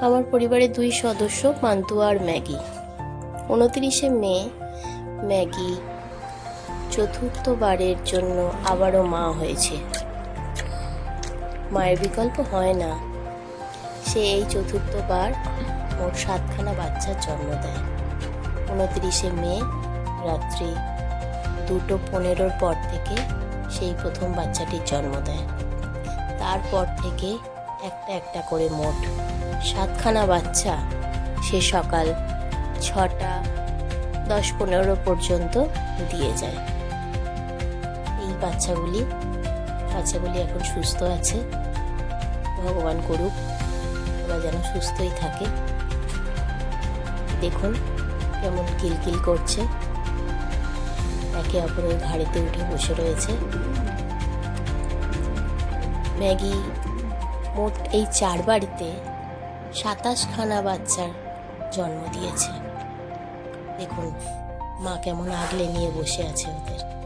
আমার পরিবারের দুই সদস্য পান্তু আর ম্যাগি। উনত্রিশে মে, ম্যাগি চতুর্থবারের জন্য আবারও মা হয়েছে। মায়ের বিকল্প হয় না। সে এই চতুর্থবার মোট সাতখানা বাচ্চার জন্ম দেয়। উনত্রিশে মে, রাত্রি দুটো পনেরোর পর থেকে সেই প্রথম বাচ্চাটির জন্ম দেয়। তারপর থেকে একটা একটা করে মোট সাতখানা বাচ্চা সে সকাল ছটা, দশ পনেরো পর্যন্ত দিয়ে যায়। এই বাচ্চাগুলি বাচ্চাগুলি এখন সুস্থ আছে। ভগবান করুক, ওরা যেন সুস্থই থাকে। দেখুন কেমন কিলকিল করছে। একে অপরের ঘাড়িতে উঠে বসে রয়েছে। ম্যাগি মোট এই চার বাড়িতে সাতাশখানা বাচ্চার জন্ম দিয়েছে। দেখুন মা কেমন আগলে নিয়ে বসে আছে ওদের।